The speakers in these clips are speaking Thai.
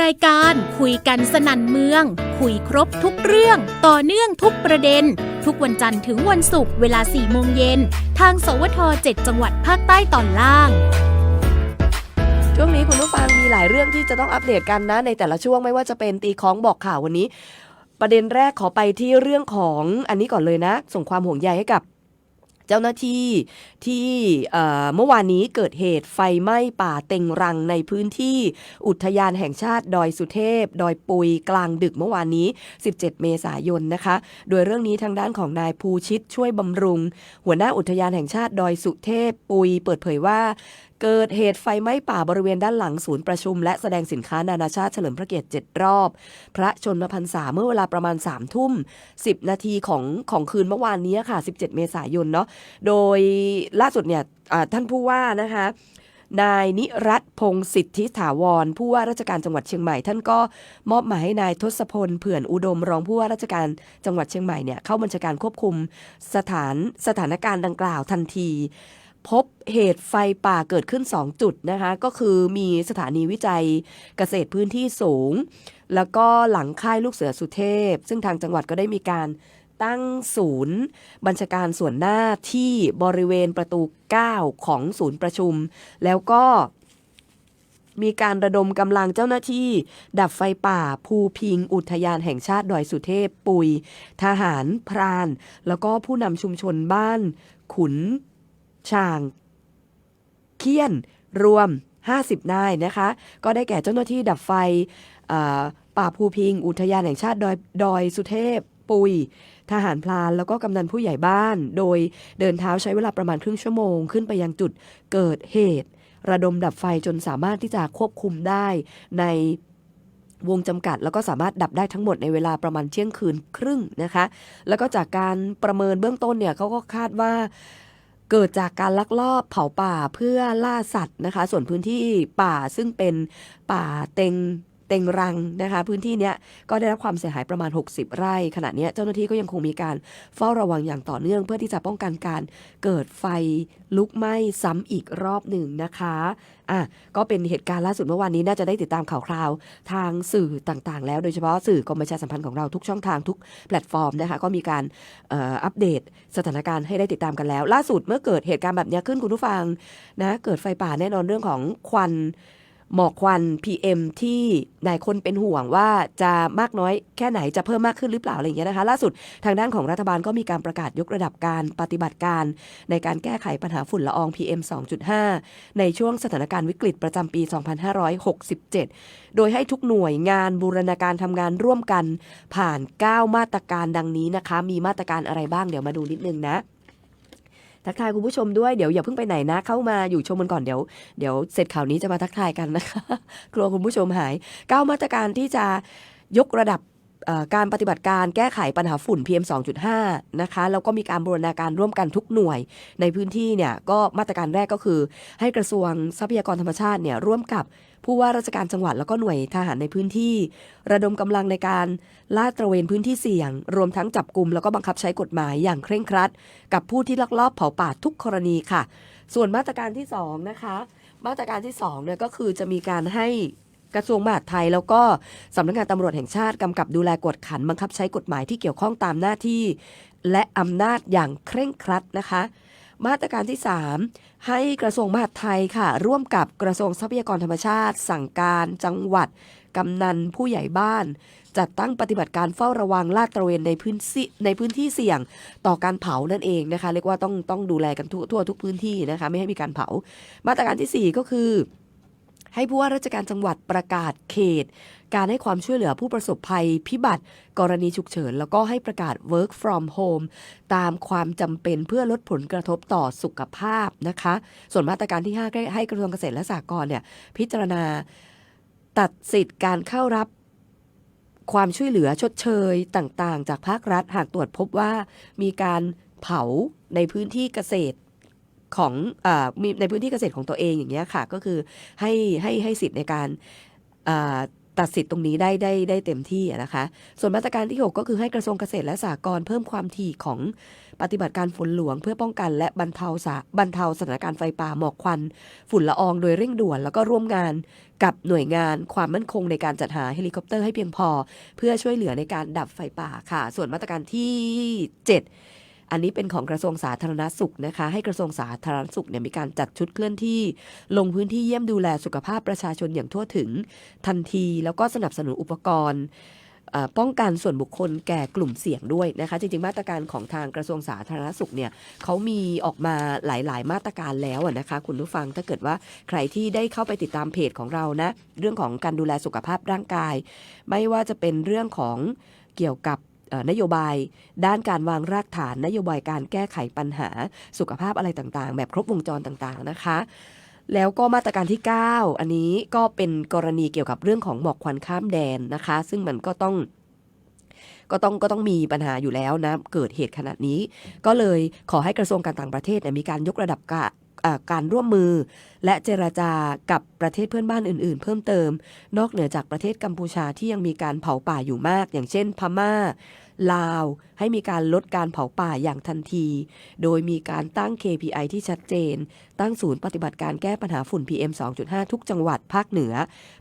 รายการคุยกันสนั่นเมือง คุยครบทุกเรื่อง ต่อเนื่องทุกประเด็น ทุกวันจันทร์ถึงวันศุกร์เวลา 4 โมงเย็น ทางสวท 7 จังหวัดภาคใต้ตอนล่าง ช่วงนี้คุณผู้ฟังมีหลายเรื่องที่จะต้องอัปเดตกันนะ ในแต่ละช่วงไม่ว่าจะเป็นตีของบอกข่าววันนี้ ประเด็นแรกขอไปที่เรื่องของอันนี้ก่อนเลยนะ ส่งความห่วงใยให้กับ เจ้าหน้าที่ที่เอ่อเมื่อวานนี้เกิดเหตุไฟไหม้ป่าเต็งรังในพื้นที่อุทยานแห่งชาติดอยสุเทพ ดอยปุยกลางดึกเมื่อวานนี้ 17 เมษายนนะคะ โดยเรื่องนี้ทางด้านของนายภูชิตช่วยบำรุง หัวหน้าอุทยานแห่งชาติดอยสุเทพปุยเปิดเผยว่า เกิดเหตุไฟไหม้ป่าบริเวณด้านหลังศูนย์ประชุม และแสดงสินค้านานาชาติเฉลิมพระเกียรติ 7 รอบ พระชนมพรรษาเมื่อเวลาประมาณ3ทุ่ม 10 นาทีของของคืนเมื่อวานนี้ค่ะ 17 เมษายนเนาะโดยล่าสุดเนี่ยท่านผู้ว่านะคะนายนิรัตพงศ์สิทธิถาวร ผู้ว่าราชการจังหวัดเชียงใหม่ ท่านก็มอบหมายให้นายทศพลเผื่อนอุดมรองผู้ว่าราชการจังหวัดเชียงใหม่เนี่ยเข้าบัญชาการควบคุมสถานสถานการณ์ดังกล่าวทันที พบเหตุไฟป่าเกิดขึ้น 2 จุดนะคะ ก็คือมีสถานีวิจัยเกษตรพื้นที่สูง แล้วก็หลังค่ายลูกเสือสุเทพ ซึ่งทางจังหวัดก็ได้มีการตั้งศูนย์ บัญชาการส่วนหน้าที่บริเวณประตู 9 ของศูนย์ประชุม แล้วก็มีการระดมกำลังเจ้าหน้าที่ ดับไฟป่า ภูพิง อุทยานแห่งชาติดอยสุเทพ ปุย ทหารพราน แล้วก็ผู้นำชุมชนบ้าน ขุน ช่าง เคียนรวม 50 นายนะคะ ก็ได้แก่เจ้าหน้าที่ดับไฟป่าภูพิง อุทยานแห่งชาติดอยดอยสุเทพ ปุย ทหารพลานแล้วก็กำนันผู้ใหญ่บ้าน โดยเดินเท้าใช้เวลาประมาณครึ่งชั่วโมง ขึ้นไปยังจุดเกิดเหตุ ระดมดับไฟจนสามารถที่จะควบคุมได้ในวงจำกัดแล้วก็สามารถดับได้ทั้งหมดในเวลาประมาณเที่ยงคืนครึ่งนะคะ แล้วก็จากการประเมินเบื้องต้นเนี่ยเขาก็คาดว่า เกิดจากการลักลอบเผาป่าเพื่อล่าสัตว์นะคะ ส่วนพื้นที่ป่าซึ่งเป็นป่าเต็ง เต็งรังนะคะพื้นที่เนี้ยก็ได้รับความเสียหายประมาณ 60 ไร่ ขณะนี้เจ้าหน้าที่ก็ยังคงมีการเฝ้าระวังอย่างต่อเนื่อง เพื่อที่จะป้องกันการเกิดไฟลุกไหม้ซ้ำอีกรอบหนึ่งนะคะอะก็เป็นเหตุการณ์ล่าสุดเมื่อวานนี้น่าจะได้ติดตามข่าวคราวทางสื่อต่างๆ แล้วโดยเฉพาะสื่อกรมประชาสัมพันธ์ของเราทุกช่องทางทุกแพลตฟอร์มนะคะก็มีการออัปเดตสถานการณ์ให้ได้ติดตามกันแล้ว ล่าสุดเมื่อเกิดเหตุการณ์แบบนี้ขึ้นคุณผู้ฟังนะเกิดไฟป่าแน่นอนเรื่องของควัน หมอกควัน PM ที่หลายคนเป็นห่วงว่าจะมากน้อยแค่ไหนจะเพิ่มมากขึ้นหรือเปล่าอะไรอย่างเงี้ยนะคะ ล่าสุดทางด้านของรัฐบาลก็มีการประกาศยกระดับการปฏิบัติการ ในการแก้ไขปัญหาฝุ่นละออง PM 2.5 ในช่วงสถานการณ์วิกฤตประจำปี 2567 โดยให้ทุกหน่วยงานบูรณาการทำงานร่วมกัน ผ่าน 9 มาตรการดังนี้นะคะ มีมาตรการอะไรบ้างเดี๋ยวมาดูนิดนึงนะ ทักทายคุณผู้ชมด้วยเดี๋ยวอย่าเพิ่งไปไหนนะ เข้ามาอยู่ชมกันก่อนเดี๋ยวเดี๋ยวเสร็จข่าวนี้จะมาทักทายกันนะคะ กลัวคุณผู้ชมหาย9มาตรการที่จะยกระดับการปฏิบัติการแก้ไขปัญหาฝุ่น PM 2.5 นะคะ แล้วก็มีการบูรณาการร่วมกันทุกหน่วย ในพื้นที่เนี่ยก็มาตรการแรกก็คือ ให้กระทรวงทรัพยากรธรรมชาติเนี่ยร่วมกับ ผู้ว่าราชการจังหวัดแล้วก็หน่วยทหารในพื้นที่ ระดมกำลังในการลาดตระเวนพื้นที่เสี่ยง รวมทั้งจับกลุ่มแล้วก็บังคับใช้กฎหมายอย่างเคร่งครัด กับผู้ที่ลักลอบเผาป่าทุกกรณีค่ะ ส่วนมาตรการที่สองนะคะมาตรการที่สองเนี่ยก็คือจะมีการให้กระทรวงมหาดไทย แล้วก็สำนักงานตำรวจแห่งชาติกำกับดูแลกวดขันบังคับใช้กฎหมายที่เกี่ยวข้องตามหน้าที่ และอำนาจอย่างเคร่งครัดนะคะ มาตรการที่ 3 ให้กระทรวงมหาดไทยค่ะ ร่วมกับกระทรวงทรัพยากรธรรมชาติ สั่งการจังหวัด กำนันผู้ใหญ่บ้าน จัดตั้งปฏิบัติการเฝ้าระวังลาดตระเวนในพื้นที่ในพื้นที่เสี่ยงต่อการเผานั่นเองนะคะเรียกว่าต้องต้องดูแลกันทั่วทั่วทุกพื้นที่นะคะไม่ให้มีการเผา มาตรการทีสี่4 ก็คือ ให้ผู้ว่าราชการจังหวัดประกาศเขต การให้ความช่วยเหลือผู้ประสบภัยพิบัติ กรณีฉุกเฉิน แล้วก็ให้ประกาศ work from home ตามความจำเป็นเพื่อลดผลกระทบต่อสุขภาพนะคะ ส่วนมาตรการที่ 5 ให้กระทรวงเกษตรและสหกรณ์เนี่ยพิจารณาตัดสิทธิ์การเข้ารับความช่วยเหลือชดเชยต่างๆ จากภาครัฐหากตรวจพบว่ามีการเผาในพื้นที่เกษตร ของอมีในพื้นที่เกษตรของตัวเองอย่างเงี้ยค่ะ ก็คือให้ให้ให้สิทธิ์ในการตัดสิทธิ์ตรงนี้ได้ได้ได้เต็มที่นะคะ ส่วนมาตรการที่ 6 ก็คือให้กระทรวงเกษตรและสหกรณ์เพิ่มความถี่ของปฏิบัติการฝนหลวง เพื่อป้องกันและบรรเทาสาบรรเทาสถานการณ์ไฟป่าหมอกควัน ฝุ่นละอองโดยเร่งด่วน แล้วก็ร่วมงานกับหน่วยงานความมั่นคงในการจัดหาเฮลิคอปเตอร์ให้เพียงพอ เพื่อช่วยเหลือในการดับไฟป่าค่ะ ส่วนมาตรการที่ 7 อันนี้เป็นของกระทรวงสาธารณสุขนะคะ ให้กระทรวงสาธารณสุขเนี่ยมีการจัดชุดเคลื่อนที่ ลงพื้นที่เยี่ยมดูแลสุขภาพประชาชนอย่างทั่วถึงทันที แล้วก็สนับสนุนอุปกรณ์ป้องกันส่วนบุคคลแก่กลุ่มเสี่ยงด้วยนะคะ จริงๆ มาตรการของทางกระทรวงสาธารณสุขเนี่ยเขามีออกมาหลายๆ มาตรการแล้วนะคะ คุณผู้ฟังถ้าเกิดว่าใครที่ได้เข้าไปติดตามเพจของเรานะ เรื่องของการดูแลสุขภาพร่างกาย ไม่ว่าจะเป็นเรื่องของเกี่ยวกับ นโยบายด้านการวางรากฐาน นโยบายการแก้ไขปัญหาสุขภาพอะไรต่างๆ แบบครบวงจรต่างๆนะคะ แล้วก็มาตรการที่ 9 อันนี้ก็เป็นกรณีเกี่ยวกับเรื่องของหมอกควันข้ามแดนนะคะ ซึ่งมันก็ต้องก็ต้องก็ต้องมีปัญหาอยู่แล้วนะ เกิดเหตุขนาดนี้ ก็เลยขอให้กระทรวงการต่างประเทศเนี่ยมีการยกระดับ กาการร่วมมือ และเจรจากับประเทศเพื่อนบ้านอื่น ๆ เพิ่มเติม นอกเหนือจากประเทศกัมพูชาที่ยังมีการเผาป่าอยู่มาก อย่างเช่น พม่า ลาว ให้มีการลดการเผาป่าอย่างทันที โดยมีการตั้ง KPI ที่ชัดเจน ตั้งศูนย์ปฏิบัติการแก้ปัญหาฝุ่น PM 2.5 ทุกจังหวัดภาคเหนือ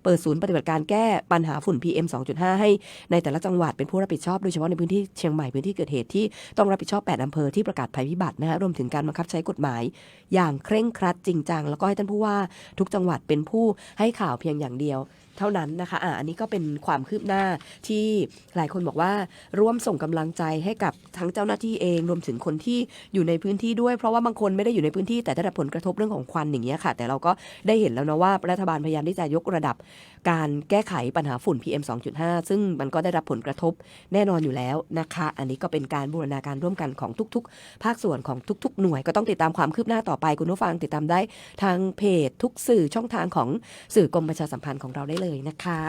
เปิดศูนย์ปฏิบัติการแก้ปัญหาฝุ่น PM 2.5 ให้ในแต่ละจังหวัดเป็นผู้รับผิดชอบโดยเฉพาะในพื้นที่เชียงใหม่พื้นที่เกิดเหตุที่ต้องรับผิดชอบ 8อำเภอที่ประกาศภัยพิบัตินะฮะรวมถึงการบังคับใช้กฎหมาย อย่างเคร่งครัดจริงจังแล้วก็ให้ท่านผู้ว่าทุกจังหวัดเป็นผู้ให้ข่าวเพียงอย่างเดียว เท่านั้นนะคะอะอันนี้ก็เป็นความคืบหน้าที่หลายคนบอกว่าร่วมส่งกำลังใจให้กับทั้งเจ้าหน้าที่เองรวมถึงคนที่อยู่ในพื้นที่ด้วย เพราะว่าบางคนไม่ได้อยู่ในพื้นที่แต่ได้รับผลกระทบเรื่องของควันอย่างเงี้ยค่ะ แต่เราก็ได้เห็นแล้วนะว่ารัฐบาลพยายามที่จะยกระดับ การแก้ไขปัญหาฝุ่น PM 2.5 ซึ่งมันก็ได้รับผลกระทบแน่นอนอยู่แล้วนะคะ อันนี้ก็เป็นการบูรณาการร่วมกันของทุก ๆ ภาคส่วนของทุก ๆ หน่วยก็ต้องติดตามความคืบหน้าต่อไปคุณผู้ฟังติดตามได้ทางเพจทุกสื่อช่องทางของสื่อกรมประชาสัมพันธ์ของเราได้เลยนะคะ